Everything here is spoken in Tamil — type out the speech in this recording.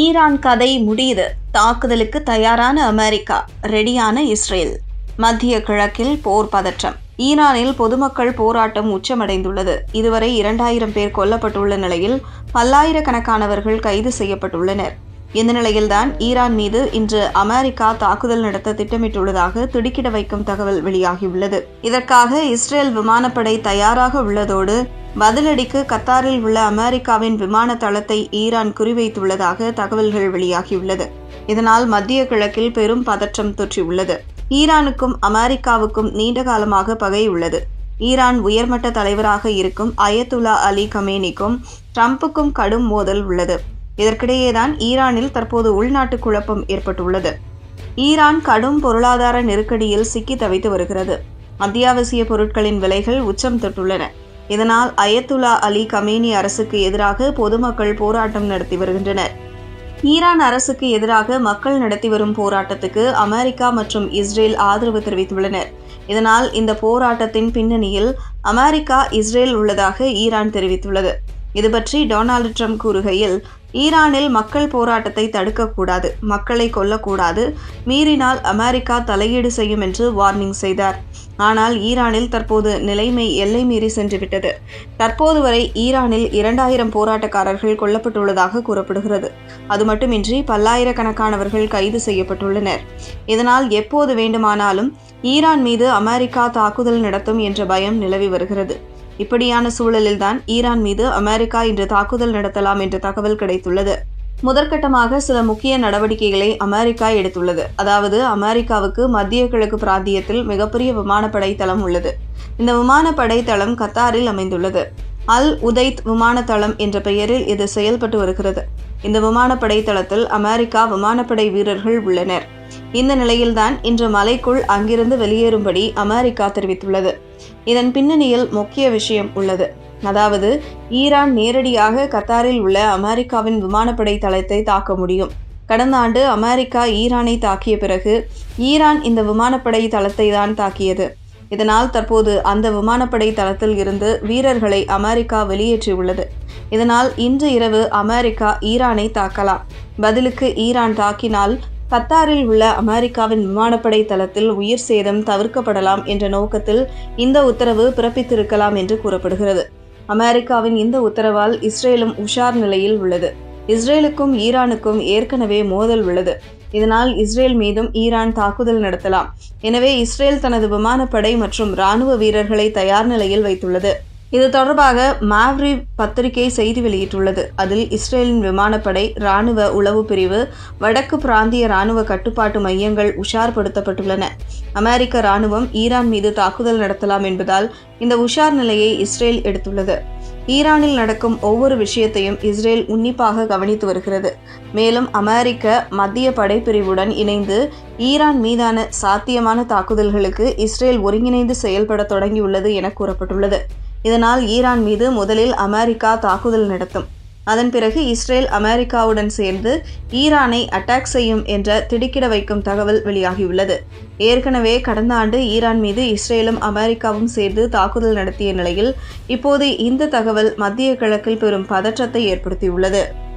ஈரான் கதை முடியுது. தாக்குதலுக்கு தயாரான அமெரிக்கா. ரெடியான இஸ்ரேல். மத்திய கிழக்கில் போர் பதற்றம். ஈரானில் பொதுமக்கள் போராட்டம் உச்சமடைந்துள்ளது. இதுவரை இரண்டாயிரம் பேர் கொல்லப்பட்டுள்ள நிலையில் பல்லாயிரக்கணக்கானவர்கள் கைது செய்யப்பட்டுள்ளனர். இந்த நிலையில்தான் ஈரான் மீது இன்று அமெரிக்கா தாக்குதல் நடத்த திட்டமிட்டுள்ளதாக திடுக்கிட வைக்கும் தகவல் வெளியாகியுள்ளது. இதற்காக இஸ்ரேல் விமானப்படை தயாராக உள்ளதோடு பதிலடிக்கு கத்தாரில் உள்ள அமெரிக்காவின் விமான தளத்தை ஈரான் குறிவைத்துள்ளதாக தகவல்கள் வெளியாகியுள்ளது. இதனால் மத்திய கிழக்கில் பெரும் பதற்றம் தொற்றியுள்ளது. ஈரானுக்கும் அமெரிக்காவுக்கும் நீண்ட காலமாக பகை உள்ளது. ஈரான் உயர்மட்ட தலைவராக இருக்கும் அயத்துல்லா அலி கமேனிக்கும் டிரம்புக்கும் கடும் மோதல் உள்ளது. இதற்கிடையேதான் ஈரானில் தற்போது உள்நாட்டு குழப்பம் ஏற்பட்டுள்ளது. ஈரான் கடும் பொருளாதார நெருக்கடியில் சிக்கி தவித்து வருகிறது. அத்தியாவசிய பொருட்களின் விலைகள் உச்சம் தொட்டுள்ளன. இதனால் அயத்துல்லா அலி கமேனி அரசுக்கு எதிராக பொதுமக்கள் போராட்டம் நடத்தி வருகின்றனர். ஈரான் அரசுக்கு எதிராக மக்கள் நடத்தி வரும் போராட்டத்துக்கு அமெரிக்கா மற்றும் இஸ்ரேல் ஆதரவு தெரிவித்துள்ளனர். இதனால் இந்த போராட்டத்தின் பின்னணியில் அமெரிக்கா இஸ்ரேல் உள்ளதாக ஈரான் தெரிவித்துள்ளது. இதுபற்றி டொனால்டு ட்ரம்ப் கூறுகையில் ஈரானில் மக்கள் போராட்டத்தை தடுக்கக்கூடாது மக்களை கொல்லக்கூடாது மீறினால் அமெரிக்கா தலையீடு செய்யும் என்று வார்னிங் செய்தார். ஆனால் ஈரானில் தற்போது நிலைமை எல்லை மீறி சென்றுவிட்டது. தற்போது வரை ஈரானில் இரண்டாயிரம் போராட்டக்காரர்கள் கொல்லப்பட்டுள்ளதாக கூறப்படுகிறது. அது மட்டுமின்றி பல்லாயிரக்கணக்கானவர்கள் கைது செய்யப்பட்டுள்ளனர். இதனால் எப்போது வேண்டுமானாலும் ஈரான் மீது அமெரிக்கா தாக்குதல் நடத்தும் என்ற பயம் நிலவி வருகிறது. இப்படியான சூழலில்தான் ஈரான் மீது அமெரிக்கா இன்று தாக்குதல் நடத்தலாம் என்ற தகவல் கிடைத்துள்ளது. முதற்கட்டமாக சில முக்கிய நடவடிக்கைகளை அமெரிக்கா எடுத்துள்ளது. அதாவது அமெரிக்காவுக்கு மத்திய கிழக்கு பிராந்தியத்தில் மிகப்பெரிய விமானப்படை தளம் உள்ளது. இந்த விமானப்படை தளம் கத்தாரில் அமைந்துள்ளது. அல் உதைத் விமான தளம் என்ற பெயரில் இது செயல்பட்டு வருகிறது. இந்த விமானப்படை தளத்தில் அமெரிக்கா விமானப்படை வீரர்கள் உள்ளனர். இந்த நிலையில்தான் இன்று மலைக்குள் அங்கிருந்து வெளியேறும்படி அமெரிக்கா தெரிவித்துள்ளது. இதன் பின்னணியில் முக்கிய விஷயம் உள்ளது. அதாவது ஈரான் நேரடியாக கத்தாரில் உள்ள அமெரிக்காவின் விமானப்படை தளத்தை தாக்க முடியும். கடந்த ஆண்டு அமெரிக்கா ஈரானை தாக்கிய பிறகு ஈரான் இந்த விமானப்படை தளத்தை தான் தாக்கியது. இதனால் தற்போது அந்த விமானப்படை தளத்தில் இருந்து வீரர்களை அமெரிக்கா வெளியேற்றியுள்ளது. இதனால் இன்று இரவு அமெரிக்கா ஈரானை தாக்கலாம். பதிலுக்கு ஈரான் தாக்கினால் கத்தாரில் உள்ள அமெரிக்காவின் விமானப்படை தளத்தில் உயிர் சேதம் தவிர்க்கப்படலாம் என்ற நோக்கத்தில் இந்த உத்தரவு பிறப்பித்திருக்கலாம் என்று கூறப்படுகிறது. அமெரிக்காவின் இந்த உத்தரவால் இஸ்ரேலும் உஷார் நிலையில் உள்ளது. இஸ்ரேலுக்கும் ஈரானுக்கும் ஏற்கனவே மோதல் உள்ளது. இதனால் இஸ்ரேல் மீதும் ஈரான் தாக்குதல் நடத்தலாம். எனவே இஸ்ரேல் தனது விமானப்படை மற்றும் ராணுவ வீரர்களை தயார் நிலையில் வைத்துள்ளது. இது தொடர்பாக மாவ்ரி பத்திரிகை செய்தி வெளியிட்டுள்ளது. அதில் இஸ்ரேலின் விமானப்படை இராணுவ உளவு பிரிவு வடக்கு பிராந்திய இராணுவ கட்டுப்பாட்டு மையங்கள் உஷார்படுத்தப்பட்டுள்ளன. அமெரிக்க இராணுவம் ஈரான் மீது தாக்குதல் நடத்தலாம் என்பதால் இந்த உஷார் நிலையை இஸ்ரேல் எடுத்துள்ளது. ஈரானில் நடக்கும் ஒவ்வொரு விஷயத்தையும் இஸ்ரேல் உன்னிப்பாக கவனித்து வருகிறது. மேலும் அமெரிக்க மத்திய படைப்பிரிவுடன் இணைந்து ஈரான் மீதான சாத்தியமான தாக்குதல்களுக்கு இஸ்ரேல் ஒருங்கிணைந்து செயல்பட தொடங்கியுள்ளது என கூறப்பட்டுள்ளது. இதனால் ஈரான் மீது முதலில் அமெரிக்கா தாக்குதல் நடத்தும். அதன் பிறகு இஸ்ரேல் அமெரிக்காவுடன் சேர்ந்து ஈரானை அட்டாக் செய்யும் என்ற திடுக்கிட வைக்கும் தகவல் வெளியாகியுள்ளது. ஏற்கனவே கடந்த ஆண்டு ஈரான் மீது இஸ்ரேலும் அமெரிக்காவும் சேர்ந்து தாக்குதல் நடத்திய நிலையில் இப்போது இந்த தகவல் மத்திய கிழக்கில் பெரும் பதற்றத்தை ஏற்படுத்தியுள்ளது.